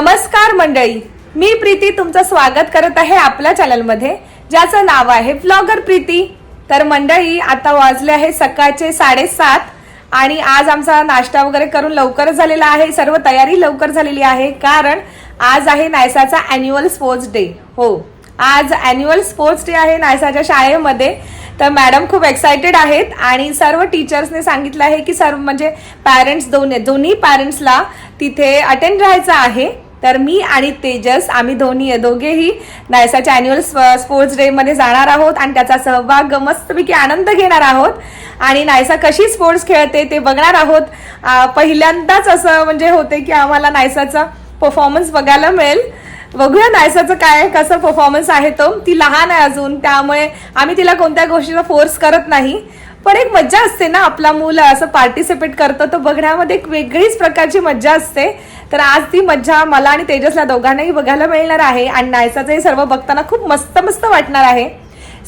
नमस्कार मंडळी. मी प्रीती तुमचं स्वागत करत आहे आपल्या चॅनलमध्ये. ज्याचं नाव आहे ब्लॉगर प्रीती. तर मंडळी आता वाजले आहे सकाळचे साडेसात आणि आज आमचा नाश्ता वगैरे करून लवकरच झालेला आहे. सर्व तयारी लवकर झालेली आहे. कारण आज आहे नायसाचा अॅन्युअल स्पोर्ट्स डे हो आज अॅन्युअल स्पोर्ट्स डे आहे नायसाच्या शाळेमध्ये. तर मॅडम खूप एक्सायटेड आहेत आणि सर्व टीचर्सने सांगितलं आहे की सर्व म्हणजे पॅरेंट्स दोन्ही दोन्ही पॅरेंट्सला तिथे अटेंड राहायचं आहे. तर मी आणि तेजस आम्ही दोन्ही दोघेही नायसाच्या अॅन्युअल स्पोर्ट्स डे मध्ये जाणार आहोत आणि त्याचा सहभाग मस्तपैकी आनंद घेणार आहोत. आणि नायसा कशी स्पोर्ट्स खेळते ते बघणार आहोत. पहिल्यांदाच असं म्हणजे होते की आम्हाला नायसाचा परफॉर्मन्स बघायला मिळेल. बघूया नायसाचं काय कसं परफॉर्मन्स आहे तो. ती लहान आहे अजून त्यामुळे आम्ही तिला कोणत्या गोष्टीला फोर्स करत नाही. पण एक मज्जा असते ना आपला मुलं असं पार्टिसिपेट करतं तर बघण्यामध्ये एक वेगळीच प्रकारची मज्जा असते. तर आज ती मज्जा मला आणि तेजसला दोघांनाही बघायला मिळणार आहे आणि नायसाचं हे सर्व बघताना खूप मस्त मस्त वाटणार आहे.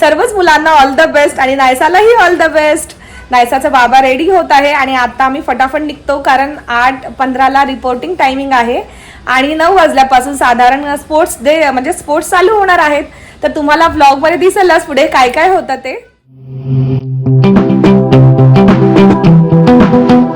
सर्वच मुलांना ऑल द बेस्ट आणि नायसालाही ऑल द बेस्ट नायसाचा बाबा रेडी होत आहे आणि आता आम्ही फटाफट निघतो कारण आठ पंधराला रिपोर्टिंग टायमिंग आहे. आणि नऊ वाजल्यापासून साधारण स्पोर्ट्स डे म्हणजे स्पोर्ट्स चालू होणार आहेत. तर तुम्हाला ब्लॉगमध्ये दिसेलच पुढे काय काय होतं ते? Thank you.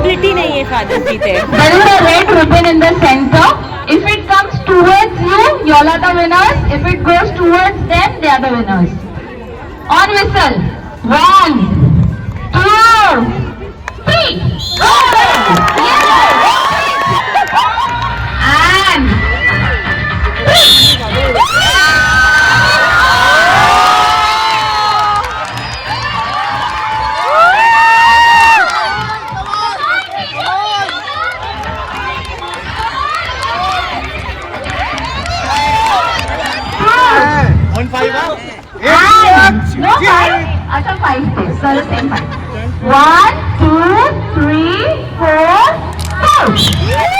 पॉसिबिलिटी नहीं है फादर जीते There is a red ribbon in the center. If it comes towards you, you all are the winners. If it goes towards them, they are the winners. On whistle. On fire? Yeah. Yeah. Yeah. No fire. I shall fight this. So the same fight. One, two, three, four, five.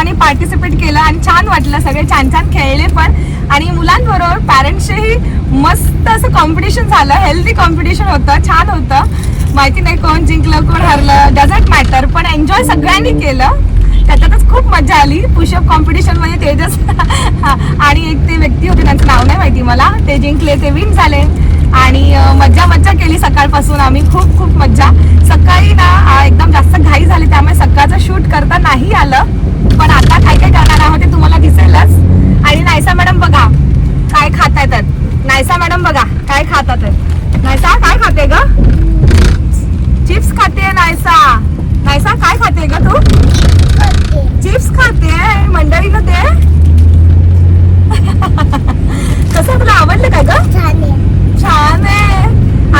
सर्वांनी participate केलं आणि छान वाटलं. सगळे छान छान खेळले पण. आणि मुलांबरोबर पॅरेंट्सचेही मस्त असं कॉम्पिटिशन झालं. हेल्दी कॉम्पिटिशन होतं. छान होतं. माहिती नाही कोण जिंकलं कोण हरलं. डझंट मॅटर पण एन्जॉय सगळ्यांनी केलं. त्याच्यातच खूप मजा आली. पुशअप कॉम्पिटिशनमध्ये तेजस आणि एक ते व्यक्ती होते. त्यांचं नाव नाही माहिती मला. ते जिंकले ते विन झाले. आणि मज्जा मज्जा केली सकाळपासून. आम्ही खूप खूप मज्जा. सकाळी ना एकदम जास्त घाई झाली. त्यामुळे सकाळचं शूट करता नाही आलं. पण आता काय काय करणार आहोत ते तुम्हाला दिसेलच आणि नायसा मॅडम बघा काय खात आहेत नायसा मॅडम बघा काय खातात नायसा काय खाते ग चिप्स खाते नायसा नायसा काय खाते ग तू चिप्स खाते मंडळीनं ते कसं तुला आवडलं का ग छान आहे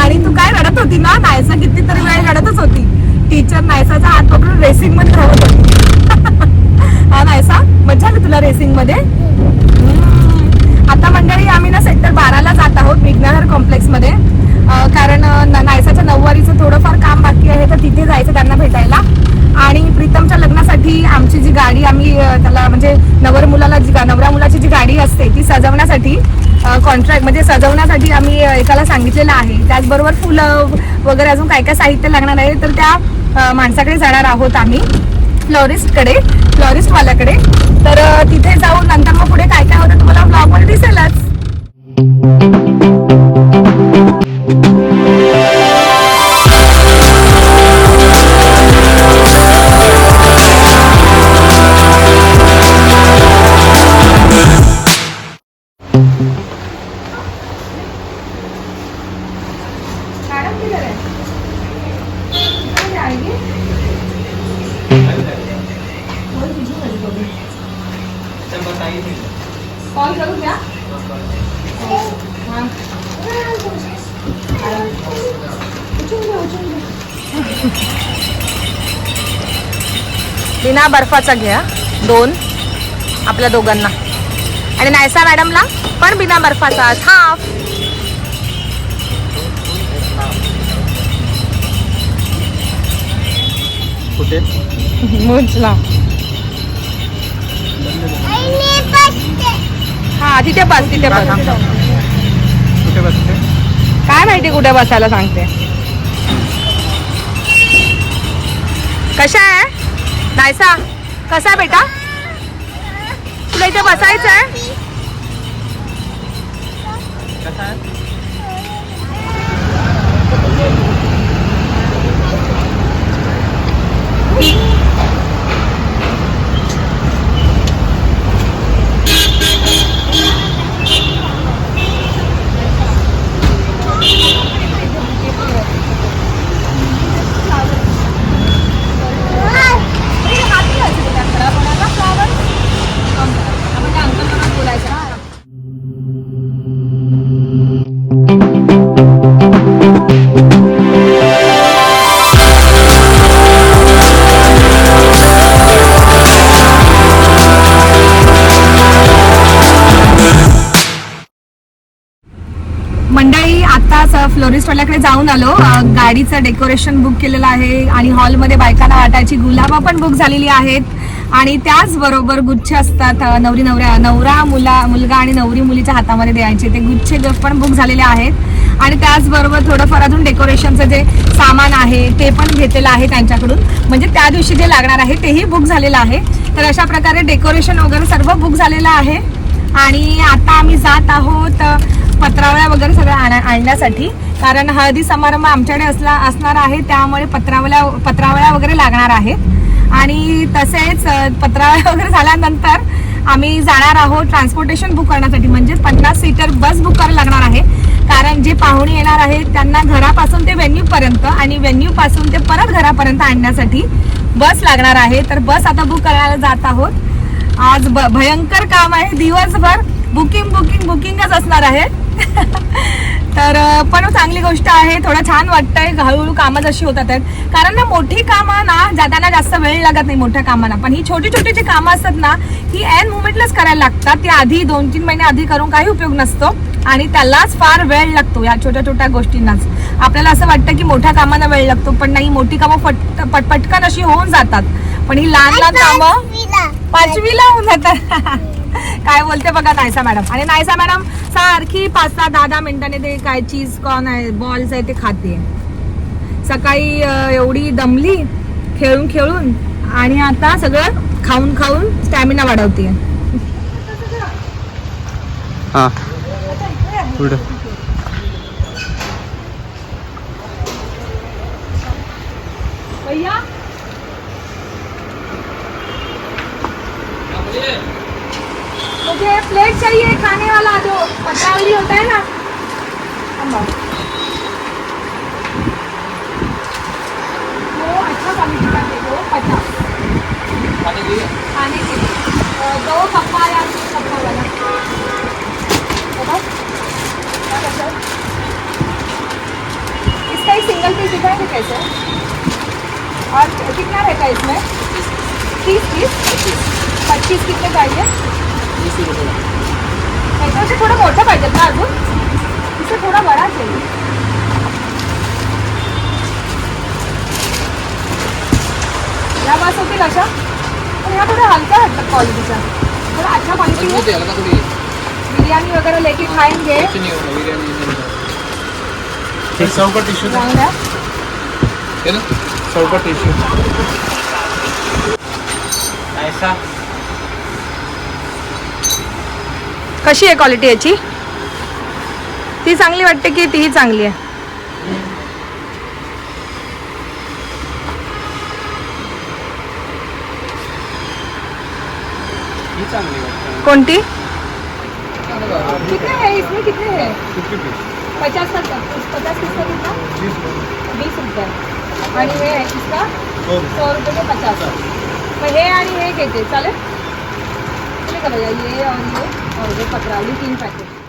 आणि तू काय रडत होती ना नायसा कितीतरी वेळ रडतच होती टीचर नायसाचा हात पकडून रेसिंगमध्ये धावत होती हा नायसा मजा आली तुला रेसिंगमध्ये हम्म. आता मंडळी आम्ही ना सेक्टर बाराला जात आहोत विघ्नहर कॉम्प्लेक्समध्ये अं, कारण अं, न- नायसाच्या नऊवारीचं थोडंफार काम बाकी आहे तर तिथे जायचं त्यांना भेटायला आणि प्रीतमच्या लग्नासाठी आमची जी गाडी आम्ही अं, त्याला म्हणजे नवर मुलाला जी गा- नवऱ्या मुलाची जी गाडी असते ती सजवण्यासाठी कॉन्ट्रॅक्ट म्हणजे सजवण्यासाठी आम्ही एकाला सांगितलेलं आहे. त्याचबरोबर फुलं वगैरे अजून काय काय साहित्य लागणार आहे तर त्या माणसाकडे जाणार आहोत आम्ही फ्लॉरिस्टकडे फ्लॉरिस्टवाल्याकडे तर तिथे जाऊन नंतर मग पुढे काय काय होतं तुम्हाला ब्लॉगमध्ये दिसेलच. बर्फाचा घ्या. दोन. आपल्या दोघांना. आणि नायसा मॅडमला पण बिना बर्फाचा. हाफ. कुठे? मोजला. हा तिथे बस तिथे बस. कुठे बसते? काय माहिती कुठे बसायला सांगते. कशा आहे? नायसा? कसा आहे बेटा? तुला इथे बसायचं आहे? कसा जाऊन आलो. गाडीचं डेकोरेशन बुक केलेलं आहे आणि हॉलमध्ये बायकांना वाटायची गुलाबं पण बुक झालेली आहेत. आणि त्याचबरोबर गुच्छ असतात नवरी नवऱ्या नवरा मुला मुलगा आणि नवरी मुलीच्या हातामध्ये द्यायचे. ते गुच्छे पण बुक झालेले आहेत. आणि त्याचबरोबर थोडंफार अजून डेकोरेशनचं जे सामान आहे ते पण घेतलेलं आहे त्यांच्याकडून. म्हणजे त्या दिवशी जे लागणार आहे तेही बुक झालेलं आहे. तर अशा प्रकारे डेकोरेशन वगैरे सर्व बुक झालेलं आहे. आणि आता आम्ही जात आहोत पत्रावळ्या वगैरे सगळं आण- आणण्यासाठी. कारण हळदी समारंभ आमच्याकडे असला असणार आहे त्यामुळे पत्रावळ्या पत्रावळ्या वगैरे लागणार आहेत. आणि तसेच पत्रावळ्या वगैरे झाल्यानंतर आम्ही जाणार आहोत ट्रान्सपोर्टेशन बुक करण्यासाठी. म्हणजे पन्नास सीटर बस बुक करायला लागणार आहे. कारण जे पाहुणे येणार आहेत त्यांना घरापासून ते व्हेन्यूपर्यंत आणि व्हेन्यूपासून ते परत घरापर्यंत आणण्यासाठी बस लागणार आहे. तर बस आता बुक करायला जात आहोत. आज भयंकर काम आहे. दिवसभर बुकिंग बुकिंग बुकिंगच असणार आहे. तर पण चांगली गोष्ट आहे थोडं छान वाटतंय हळूहळू कामं जशी होतात आहेत. कारण ना मोठी कामं ना जाताना जास्त वेळ लागत नाही मोठ्या कामांना. पण ही छोटी छोटी जी कामं असतात ना ही एन मुमेंटलाच करायला लागतात. ती आधी दोन तीन महिने आधी करून काही उपयोग नसतो. आणि त्यालाच फार वेळ लागतो या छोट्या छोट्या गोष्टींनाच. आपल्याला असं वाटतं की मोठ्या कामांना वेळ लागतो पण नाही मोठी कामं फट पट पटकन अशी होऊन जातात. पण ही लहान लहान कामं पाचवीला होऊन जातात. काय बोलते बघा नायसा मॅडम. आणि नायसा मॅडम सारखी पाच सहा दहा दहा मिनिटांनी ते काय चीज कॉर्न आहे बॉल्स आहे ते खाते. सकाळी एवढी दमली खेळून खेळून आणि आता सगळं खाऊन खाऊन स्टॅमिना वाढवते. हा. मुझे प्लेट चाहिए खाने वाला जो पत्रावली होता है ना। अम्मा। वो अच्छा क्वालिटी का दे दो पचास। खाने के लिए? अ, दो पप्पा या पप्पा वाला। हो? इसका एक सिंगल पीस दिखाएँगे कैसे और कितना रहता है इसमें? तीस पीस। पच्चीस कितने चाहिए? त्याच्यापेक्षा थोडं मोठं पाहिजे ना अजून? इसे थोडा बडा चाहिए या बस होतील अशा पण ह्या थोड्या हलक्या वाटतात क्वालिटीच्या थोडा अच्छा क्वालिटी बिर्याणी वगैरे लेके खाएंगे चौकट टिश्यू द्या चौकट टिश्यू ऐसा. कशी आहे क्वालिटी याची? ती चांगली वाटते की तीही चांगली आहे? ही कोणती? कितने है इसमें कितने है किती पीस पचास का? पचास कितना बीस रुपये. आणि हे आहे इसका? हो. सौ रुपये के पचास. मग हे आणि हे घेते. चालेल? ये और ये और ये पत्रावली तीन पॅकेट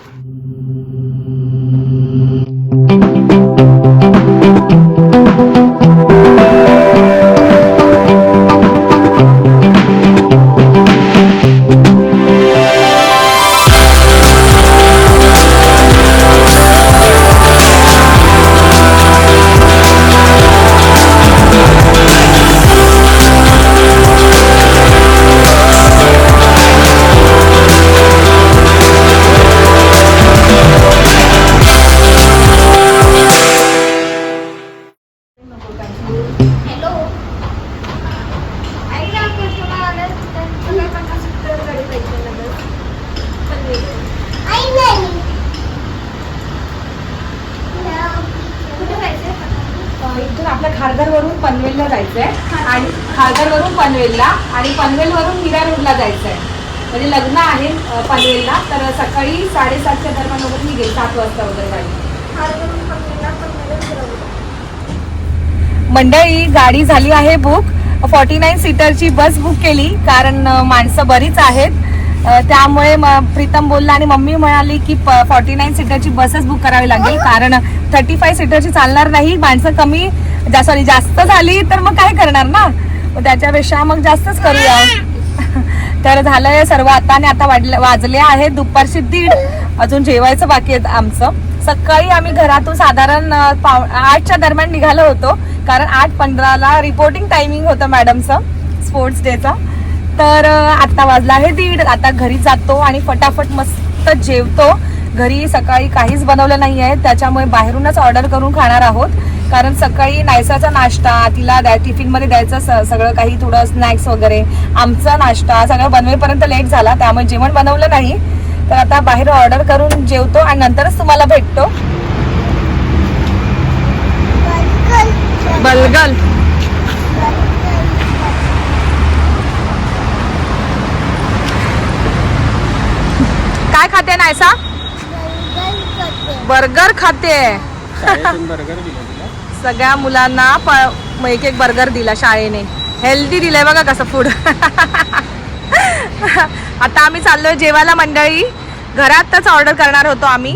म्हणजे लग्न आहे पनवेलला. तर सकाळी साडेसातच्या दरम्यान वगैरे निघेल सात वाजता वगैरे गाडी मंडळी गाडी झाली आहे बुक फॉर्टी नाईन सीटरची बस बुक केली कारण माणसं बरीच आहेत. त्यामुळे प्रीतम बोलला आणि मम्मी म्हणाली की फॉर्टी नाईन सीटरची बसच बुक करावी लागेल कारण थर्टी फाय सीटरची चालणार नाही. माणसं कमी सॉरी जास्त झाली तर मग काय करणार ना? त्याच्यापेक्षा मग जास्तच करूया. तर झालंय सर्व आता आणि आता वाजले वाजले आहेत दुपारची दीड अजून जेवायचं बाकी आहे आमचं. सकाळी आम्ही घरातून साधारण पाव आठच्या दरम्यान निघालो होतो. कारण आठ पंधराला रिपोर्टिंग टायमिंग होतं मॅडमचं स्पोर्ट्स डेचा तर आत्ता वाजला आहे दीड. आता घरी जातो आणि फटाफट मस्त जेवतो. घरी सकाळी काहीच बनवलं नाही आहे त्याच्यामुळे बाहेरूनच ऑर्डर करून खाणार आहोत. कारण सकाळी नायसाचा नाश्ता तिला द्या टिफिनमध्ये द्यायचं सगळं काही थोडं स्नॅक्स वगैरे आमचा नाश्ता सगळं बनवेपर्यंत लेट झाला त्यामुळे जेवण बनवलं नाही. तर आता बाहेर ऑर्डर करून जेवतो आणि नंतरच तुम्हाला भेटतो. बलगल. काय खाते नायसा? बर्गर खाते. बर्गर सगळ्या मुलांना प- एक एक बर्गर दिला शाळेने. हेल्दी दिलंय बघा कसं फूड आता आम्ही चाललोय जेवायला मंडळी. घरातच ऑर्डर करणार होतो आम्ही.